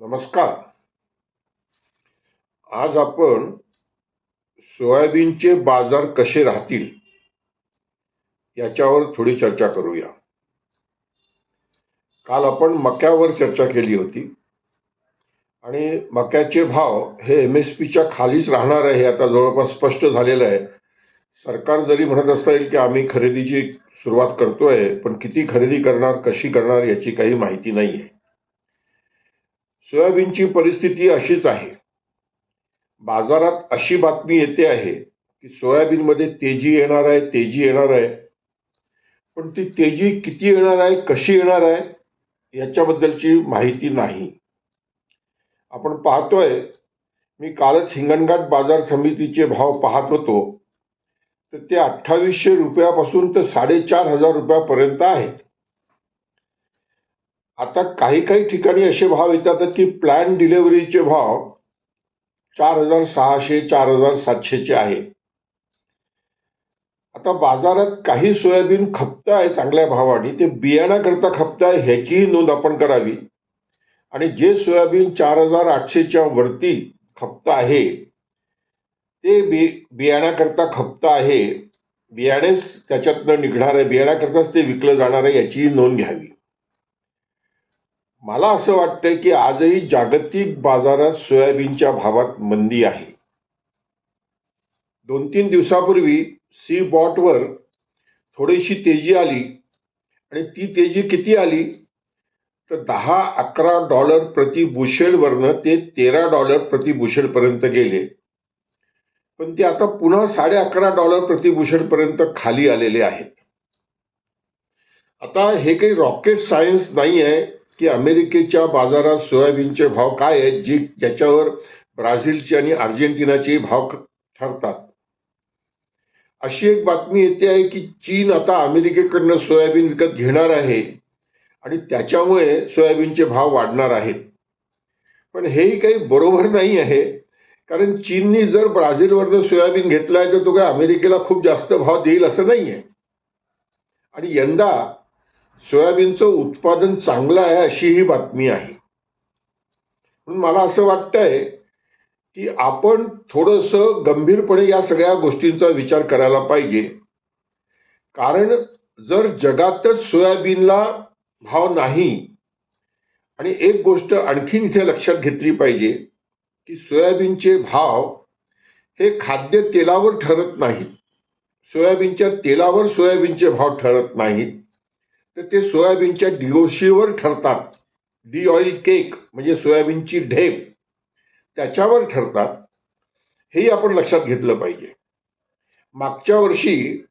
नमस्कार. आज आपण सोयाबीनचे बाजार कसे राहतील याच्यावर थोडी चर्चा करूया. काल आपण मक्यावर चर्चा केली होती आणि मक्याचे भाव हे एम एस पीच्या खालीच राहणार आहे हे आता जवळपास स्पष्ट झालेलं आहे. सरकार जरी म्हणत असेल की आम्ही खरेदीची सुरुवात करतोय पण किती खरेदी करणार कशी करणार याची काही माहिती नाही आहे सोयाबीनची परिस्थिती अशीच आहे. बाजारात अशी बातमी येते आहे की सोयाबीनमध्ये तेजी येणार आहे तेजी येणार आहे. पण ती तेजी किती येणार आहे कशी येणार आहे याच्याबद्दलची माहिती नाही. आपण पाहतोय मी कालच हिंगणघाट बाजार समितीचे भाव पाहत होतो. तर ते अठ्ठावीसशे रुपयापासून तर साडेचार हजार रुपयापर्यंत आहेत. आता काही काही ठिकाणी असे भाव येतात की प्लॅन डिलिव्हरीचे भाव चार हजार सहाशे चार हजार सातशेचे आहे. आता बाजारात काही सोयाबीन खपत आहे चांगल्या भावाने ते बियाण्याकरता खपत आहे ह्याचीही नोंद आपण करावी. आणि जे सोयाबीन चार हजार आठशेच्या वरती खपत आहे ते बि बियाण्याकरता खपत आहे. बियाणेच त्याच्यातनं निघणार आहे बियाण्याकरताच ते विकलं जाणार आहे याचीही नोंद घ्यावी. मला असं वाटतं की आजही जागतिक बाजारात सोयाबीनच्या भावात मंदी आहे. दोन तीन दिवसापूर्वी सी बॉटवर थोडीशी तेजी आली आणि ती तेजी किती आली? तर दहा अकरा डॉलर प्रति बुशेलवरनं ते तेरा डॉलर प्रति बुशेलपर्यंत गेले. पण ते आता पुन्हा साडे अकरा डॉलर प्रति बुशेलपर्यंत खाली आलेले आहेत. आता हे काही रॉकेट सायन्स नाही आहे की अमेरिकेच्या बाजारात सोयाबीनचे भाव काय आहेत जी ज्याच्यावर ब्राझीलचे आणि अर्जेंटिनाचे भाव ठरतात. अशी एक बातमी येते आहे की चीन आता अमेरिकेकडनं सोयाबीन विकत घेणार आहे आणि त्याच्यामुळे सोयाबीनचे भाव वाढणार आहेत. पण हेही काही बरोबर नाही आहे कारण चीननी जर ब्राझीलवरनं सोयाबीन घेतला आहे तर तो काय अमेरिकेला खूप जास्त भाव देईल असं नाही आहे आणि यंदा सोयाबीनचं उत्पादन चांगलं आहे अशी ही बातमी आहे. म्हणून मला असं वाटतंय की आपण थोडंसं गंभीरपणे या सगळ्या गोष्टींचा विचार करायला पाहिजे. कारण जर जगातच सोयाबीनला भाव नाही आणि एक गोष्ट आणखीन इथे लक्षात घेतली पाहिजे की सोयाबीनचे भाव हे खाद्य तेलावर ठरत नाहीत. सोयाबीनच्या तेलावर सोयाबीनचे भाव ठरत नाहीत. तर ते सोयाबीनच्या डिओशीवर ठरतात. डी ऑइल केक म्हणजे सोयाबीनची ढेप. त्याच्यावर ठरतात. हेही आपण लक्षात घेतलं पाहिजे. मागच्या वर्षी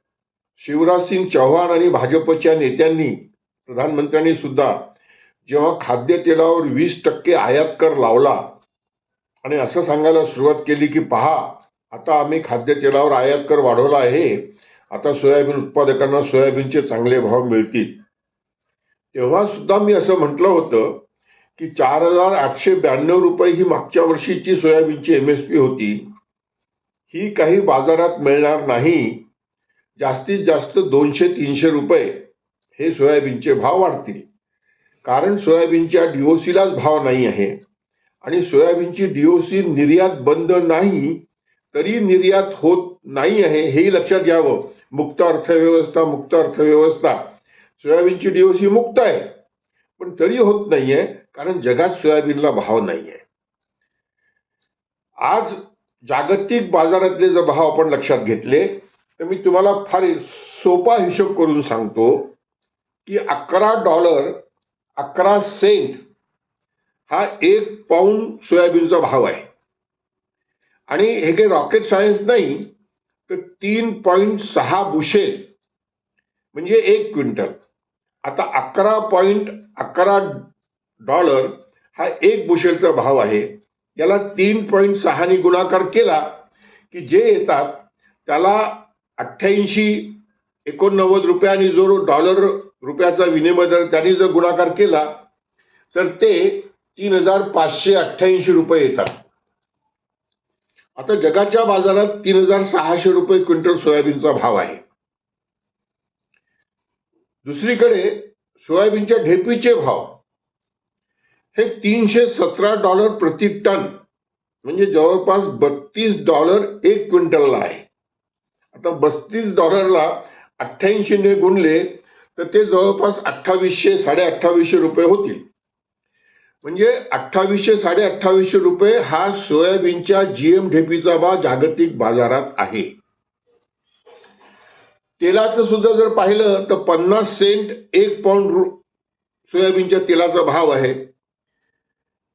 शिवराज सिंग चौहान आणि भाजपच्या नेत्यांनी प्रधानमंत्र्यांनी सुद्धा जेव्हा खाद्यतेलावर वीस टक्के आयात कर लावला आणि असं सांगायला सुरुवात केली की पहा आता आम्ही खाद्यतेलावर आयात कर वाढवला आहे. आता सोयाबीन उत्पादकांना सोयाबीनचे चांगले भाव मिळतील. तेव्हा सुद्धा मी असं म्हटलं होतं की चार हजार आठशे ब्याण्णव रुपये ही मागच्या वर्षीची सोयाबीनची एम एस पी होती. ही काही बाजारात मिळणार नाही. जास्तीत जास्त दोनशे तीनशे रुपये हे सोयाबीनचे भाव वाढतील. कारण सोयाबीनच्या डीओसीलाच भाव नाही आहे. आणि सोयाबीनची डीओसी निर्यात बंद नाही तरी निर्यात होत नाही आहे हेही लक्षात घ्यावं. मुक्त अर्थव्यवस्था मुक्त अर्थव्यवस्था. सोयाबीनची डीओसी मुक्त आहे. पण तरी होत नाहीये कारण जगात सोयाबीनला भाव नाहीये. आज जागतिक बाजारातले जर भाव आपण लक्षात घेतले तर मी तुम्हाला फार सोपा हिशोब करून सांगतो की अकरा डॉलर अकरा सेंट हा एक पाऊंड सोयाबीनचा भाव आहे. आणि हे काही रॉकेट सायन्स नाही तर तीन पॉईंट सहा बुशेल म्हणजे एक क्विंटल. आता अकरा पॉईंट अकरा डॉलर हा एक बुशेलचा भाव आहे. याला तीन पॉईंट सहानी गुणाकार केला की जे येतात त्याला अठ्ठ्याऐंशी एकोणनव्वद रुपयांनी जो डॉलर रुपयाचा विनिमय दर त्यांनी जर गुणाकार केला तर ते तीन हजार पाचशे अठ्ठ्याऐंशी रुपये येतात. आता जगाच्या बाजारात तीन हजार सहाशे रुपये क्विंटल सोयाबीनचा भाव आहे. दुसरीकडे सोयाबीनच्या ढेपीचे भाव. हे तीनशे सतरा डॉलर प्रति टन म्हणजे जवळपास बत्तीस डॉलर एक क्विंटलला आहे. आता बत्तीस डॉलरला अठ्ठ्याऐंशीने गुणले तर ते जवळपास अठ्ठावीसशे साडे अठ्ठावीसशे रुपये होतील. म्हणजे अठ्ठावीसशे साडे अठ्ठावीसशे रुपये हा सोयाबीनच्या जीएम ढेपीचा भाव जागतिक बाजारात आहे. तेलाचं सुद्धा जर पाहिलं तर पन्नास सेंट एक पाऊंड रु- सोयाबीनच्या तेलाचा भाव आहे.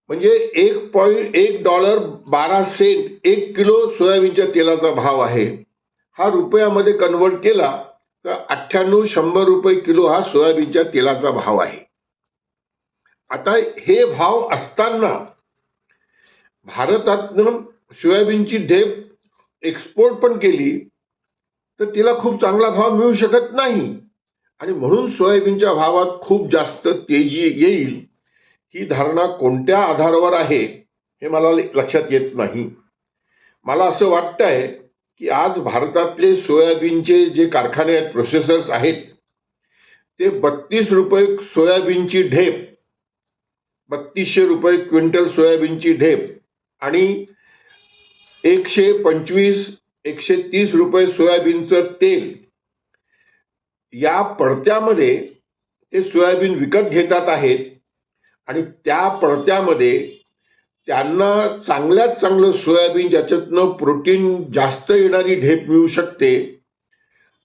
म्हणजे एक पॉईंट एक डॉलर बारा सेंट एक किलो सोयाबीनच्या तेलाचा भाव आहे. हा रुपयामध्ये कन्वर्ट केला तर अठ्ठ्याण्णव शंभर रुपये किलो हा सोयाबीनच्या तेलाचा भाव आहे. आता हे भाव असताना भारतातनं सोयाबीनची ढेप एक्सपोर्ट पण केली तर तिला खूप चांगला भाव मिळू शकत नाही. आणि म्हणून सोयाबीनच्या भावात खूप जास्त तेजी येईल. ही धारणा कोणत्या आधारावर आहे हे मला लक्षात येत नाही. मला असं वाटतंय की आज भारतातले सोयाबीनचे जे कारखाने आहेत प्रोसेसर्स आहेत ते बत्तीस रुपये सोयाबीनची ढेप बत्तीसशे रुपये क्विंटल सोयाबीनची ढेप आणि एकशे पंचवीस एकशे तीस रुपये सोयाबीनचं तेल. या पडत्यामध्ये ते सोयाबीन विकत घेतात आहेत. आणि त्या पडत्यामध्ये त्यांना चांगल्यात चांगलं सोयाबीन ज्याच्यातनं प्रोटीन जास्त येणारी ढेप मिळू शकते.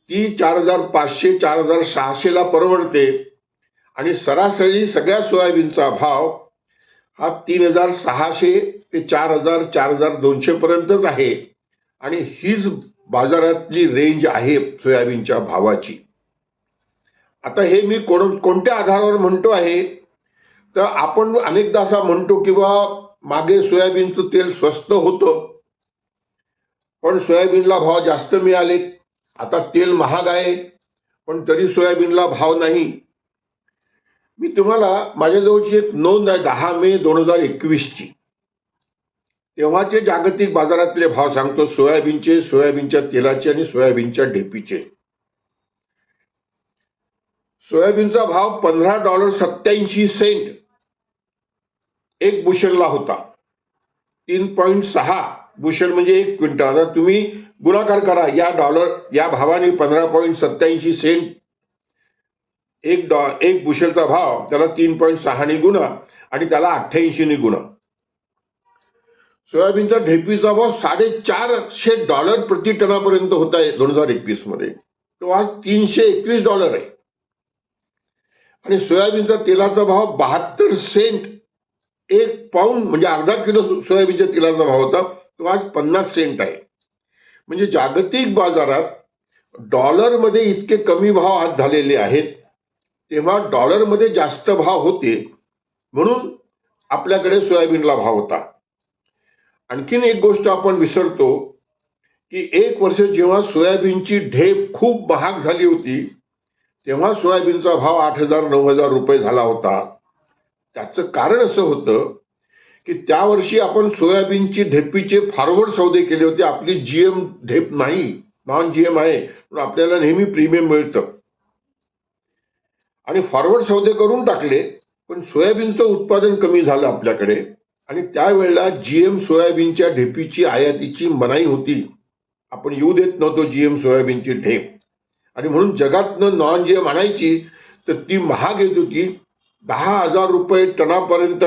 ती चार हजार पाचशे चार हजार सहाशेला परवडते. आणि सरासरी सगळ्या सोयाबीनचा भाव हा तीन हजार सहाशे ते चार हजार चार हजार दोनशे पर्यंतच आहे. आणि हीच बाजारातली रेंज आहे सोयाबीनच्या भावाची. आता हे मी कोण कोणत्या आधारावर म्हणतो आहे? तर आपण अनेकदा असा म्हणतो किंवा मागे सोयाबीनचं तेल स्वस्त होतं पण सोयाबीनला भाव जास्त मिळाले. आता तेल महाग आहे पण तरी सोयाबीनला भाव नाही. मी तुम्हाला माझ्याजवळची एक नोंद आहे दहा मे दोन हजार एकवीसची. तेव्हाचे जागतिक बाजारातले भाव सांगतो सोयाबीनचे सोयाबीनच्या तेलाचे आणि सोयाबीनच्या ढेपीचे. सोयाबीनचा भाव पंधरा डॉलर सत्याऐंशी सेंट एक बुशेलला होता. तीन पॉईंट सहा बुशेल म्हणजे एक क्विंटल. आता तुम्ही गुणाकार करा या डॉलर या भावाने पंधरा पॉईंट सत्याऐंशी सेंट एक डॉ एक बुशेलचा भाव त्याला तीन पॉईंट सहाने गुणा आणि त्याला अठ्ठ्याऐंशीने गुणा. सोयाबीनचा ढेपीचा भाव साडेचारशे डॉलर प्रति टनापर्यंत होता आहे दोन हजार एकवीसमध्ये. तो आज तीनशे एकवीस डॉलर आहे. आणि सोयाबीनचा तेलाचा भाव बहात्तर सेंट एक पाऊंड म्हणजे अर्धा किलो सोयाबीनच्या तेलाचा भाव होता तो आज पन्नास सेंट आहे. म्हणजे जागतिक बाजारात डॉलरमध्ये इतके कमी भाव आज झालेले आहेत तेव्हा डॉलरमध्ये जास्त भाव होते म्हणून आपल्याकडे सोयाबीनला भाव होता. आणखीन एक गोष्ट आपण विसरतो की एक वर्ष जेव्हा सोयाबीनची ढेप खूप महाग झाली होती तेव्हा सोयाबीनचा भाव आठ हजार नऊ हजार रुपये झाला होता. त्याचं कारण असं होतं की त्या वर्षी आपण सोयाबीनची ढेपीचे फॉरवर्ड सौदे केले होते. आपली जीएम ढेप नाही नॉन जीएम आहे पण आपल्याला नेहमी प्रीमियम मिळतं. आणि फॉरवर्ड सौदे करून टाकले पण सोयाबीनचं उत्पादन कमी झालं आपल्याकडे. आणि त्यावेळेला जीएम सोयाबीनच्या ढेपीची आयातीची मनाई होती. आपण येऊ देत नव्हतो जीएम सोयाबीनची ढेप. आणि म्हणून जगातनं नॉन जीएम आणायची तर ती महाग येत होती. दहा हजार रुपये टनापर्यंत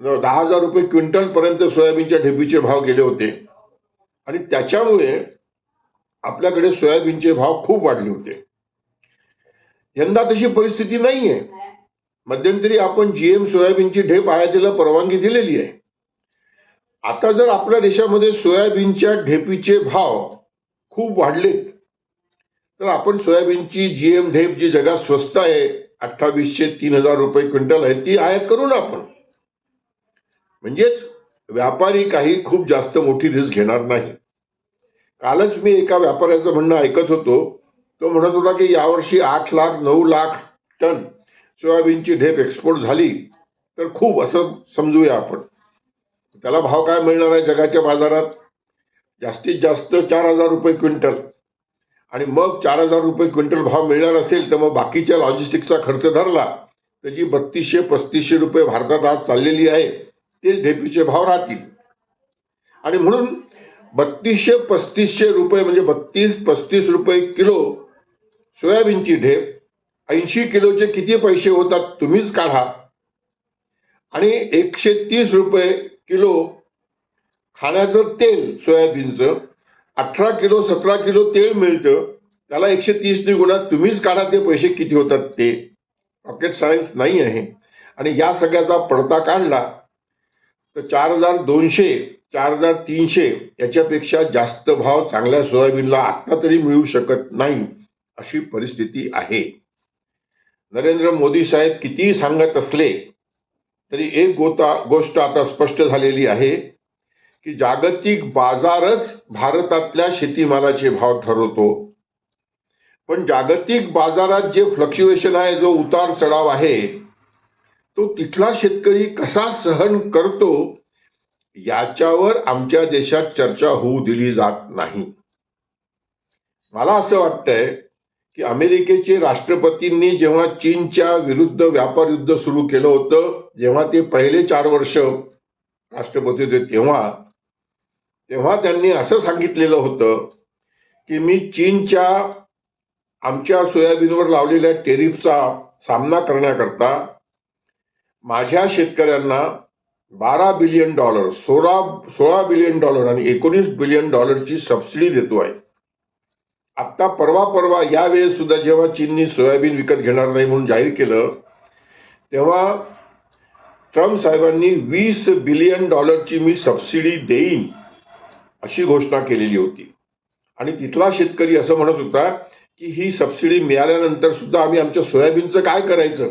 दहा हजार रुपये क्विंटलपर्यंत सोयाबीनच्या ढेपीचे भाव गेले होते. आणि त्याच्यामुळे आपल्याकडे सोयाबीनचे भाव खूप वाढले होते. यंदा तशी परिस्थिती नाहीये. मध्यंतरी आपण जीएम सोयाबीनची ढेप आयातीला परवानगी दिलेली आहे. आता जर आपल्या देशामध्ये सोयाबीनच्या ढेपीचे भाव खूप वाढलेत तर आपण सोयाबीनची जीएम ढेप जी जगात स्वस्त आहे अठ्ठावीसशे तीन हजार रुपये क्विंटल आहे ती आयात करू ना आपण. म्हणजेच व्यापारी काही खूप जास्त मोठी रिस्क घेणार नाही. कालच मी एका व्यापाऱ्याचं म्हणणं ऐकत होतो. तो म्हणत होता की यावर्षी आठ लाख नऊ लाख टन सोयाबीनची ढेप एक्सपोर्ट झाली तर खूप असं समजूया आपण. त्याला भाव काय मिळणार आहे जगाच्या बाजारात? जास्तीत जास्त चार हजार रुपये क्विंटल. आणि मग चार हजार रुपये क्विंटल भाव मिळणार असेल तर मग बाकीच्या लॉजिस्टिकचा खर्च धरला त्याची बत्तीसशे पस्तीसशे रुपये भारतात आज चाललेली आहे तेच ढेपीचे भाव राहतील. आणि म्हणून बत्तीसशे पस्तीसशे रुपये म्हणजे बत्तीस पस्तीस रुपये किलो सोयाबीनची ढेप ऐंशी किलोचे किती पैसे होतात तुम्हीच काढा. आणि एकशे तीस रुपये किलो खाण्याचं तेल सोयाबीनचं अठरा किलो सतरा किलो तेल मिळतं. त्याला एकशे तीसने गुणा तुम्हीच काढा ते पैसे किती होतात ते. रॉकेट सायन्स नाही आहे. आणि या सगळ्याचा पडता काढला तर चार हजार दोनशे चार हजार तीनशे याच्यापेक्षा जास्त भाव चांगल्या सोयाबीनला आत्ता तरी मिळू शकत नाही अशी परिस्थिती आहे. नरेंद्र मोदी साहेब कितीही सांगत असले तरी एक गोता गोष्ट आता स्पष्ट झालेली आहे की जागतिक बाजारच भारतातल्या शेतीमालाचे भाव ठरवतो. पण जागतिक बाजारात जे फ्लक्च्युएशन आहे जो उतार चढाव आहे तो तिथला शेतकरी कसा सहन करतो याच्यावर आमच्या देशात चर्चा होऊ दिली जात नाही. मला असं वाटतंय की अमेरिकेचे राष्ट्रपतींनी जेव्हा चीनच्या विरुद्ध व्यापार युद्ध सुरू केलं होतं जेव्हा ते पहिले चार वर्ष राष्ट्रपती होते तेव्हा तेव्हा त्यांनी असं सांगितलेलं होतं की मी चीनच्या आमच्या सोयाबीनवर लावलेल्या टेरिफचा सामना करण्याकरता माझ्या शेतकऱ्यांना बारा बिलियन डॉलर सोळा सोळा बिलियन डॉलर आणि एकोणीस बिलियन डॉलरची सबसिडी देतो आहे. आता परवा परवा यावेळेस सुद्धा जेव्हा चीननी सोयाबीन विकत घेणार नाही म्हणून जाहीर केलं तेव्हा ट्रम्प साहेबांनी वीस बिलियन डॉलरची मी सबसिडी देईन अशी घोषणा केलेली होती. आणि तिथला शेतकरी असं म्हणत होता की ही सबसिडी मिळाल्यानंतर सुद्धा आम्ही आमच्या सोयाबीनचं काय करायचं?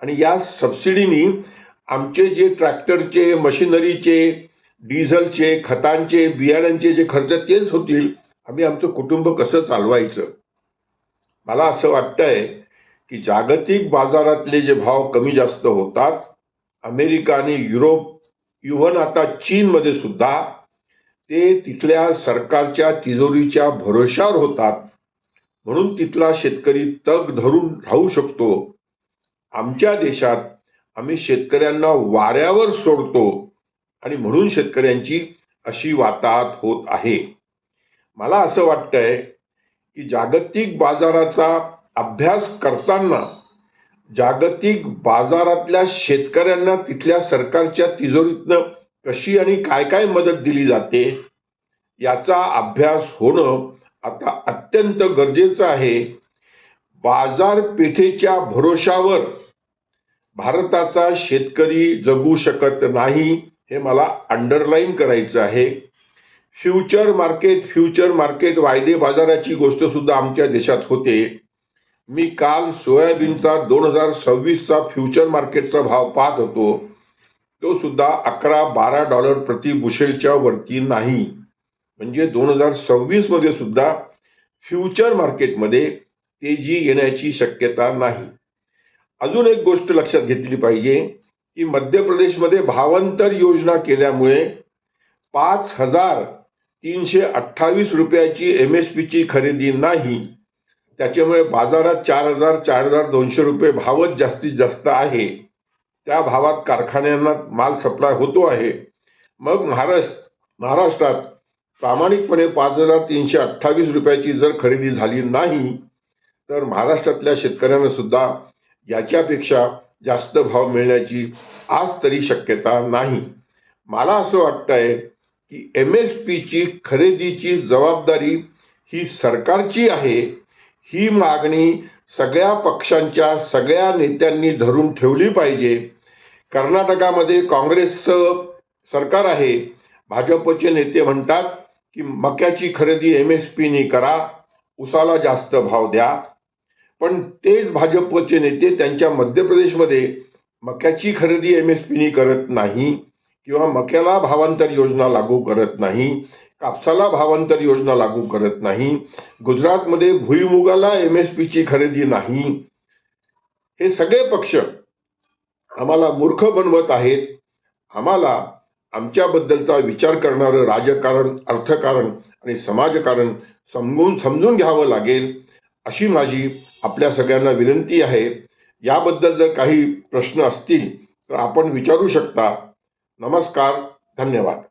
आणि या सबसिडीनी आमचे जे ट्रॅक्टरचे मशिनरीचे डिझेलचे खतांचे बियाण्यांचे जे खर्च तेच होतील. आम्ही आमचं कुटुंब कसं चालवायचं? मला असं वाटतंय की जागतिक बाजारातले जे भाव कमी जास्त होतात अमेरिका आणि युरोप इव्हन आता चीनमध्ये सुद्धा ते तिथल्या सरकारच्या तिजोरीच्या भरोशावर होतात. म्हणून तिथला शेतकरी तग धरून राहू शकतो. आमच्या देशात आम्ही शेतकऱ्यांना वाऱ्यावर सोडतो आणि म्हणून शेतकऱ्यांची अशी वाताहत होत आहे. मला असं वाटतंय की जागतिक बाजाराचा अभ्यास करताना जागतिक बाजारातल्या शेतकऱ्यांना तिथल्या सरकारच्या तिजोरीतनं कशी आणि काय काय मदत दिली जाते याचा अभ्यास होणं आता अत्यंत गरजेचं आहे. बाजारपेठेच्या भरोशावर भारताचा शेतकरी जगू शकत नाही हे मला अंडरलाईन करायचं आहे. फ्युचर मार्केट फ्युचर मार्केट वायदे बाजाराची गोष्ट सुद्धा आमच्या देशात होते. मी काल सोयाबीनचा दोन हजार सव्वीसचा फ्युचर मार्केटचा भाव पाहत होतो. तो सुद्धा अकरा बारा डॉलर प्रति बुशेलच्या वरती नाही. म्हणजे दोन हजार सव्वीसमध्ये सुद्धा फ्युचर मार्केटमध्ये तेजी येण्याची शक्यता नाही. अजून एक गोष्ट लक्षात घेतली पाहिजे की मध्य प्रदेशमध्ये भावांतर योजना केल्यामुळे पाच हजार तीनशे अठ्ठावीस रुपयाची एम एस पीची खरेदी नाही. त्याच्यामुळे बाजारात चार हजार चार हजार दोनशे रुपये भावच जास्तीत जास्त आहे. त्या भावात कारखान्यांना माल सप्लाय होतो आहे. मग महाराष्ट्र महाराष्ट्रात प्रामाणिकपणे पाच हजार तीनशे अठ्ठावीस रुपयाची जर खरेदी झाली नाही तर महाराष्ट्रातल्या शेतकऱ्यांना सुद्धा याच्यापेक्षा जास्त भाव मिळण्याची आज तरी शक्यता नाही. मला असं वाटतंय की एम एस पीची खरेदीची जबाबदारी ही सरकारची आहे ही मागणी सगळ्या पक्षांच्या सगळ्या नेत्यांनी धरून ठेवली पाहिजे. कर्नाटकामध्ये काँग्रेसचं सरकार आहे भाजपचे नेते म्हणतात की मक्याची खरेदी एम एस पीनी करा उसाला जास्त भाव द्या. पण तेच भाजपचे नेते त्यांच्या मध्य प्रदेशमध्ये मक्याची खरेदी एम एस पीनी करत नाही. किंवा मक्याला भावांतर योजना लागू करत नाही कापसाला भावांतर योजना लागू करत नाही गुजरातमध्ये भुईमुगाला एम एस पीची खरेदी नाही हे सगळे पक्ष आम्हाला मूर्ख बनवत आहेत. आम्हाला आमच्याबद्दलचा विचार करणारं राजकारण अर्थकारण आणि समाजकारण समजून समजून घ्यावं लागेल अशी माझी आपल्या सगळ्यांना विनंती आहे. याबद्दल जर काही प्रश्न असतील तर आपण विचारू शकता. नमस्कार धन्यवाद.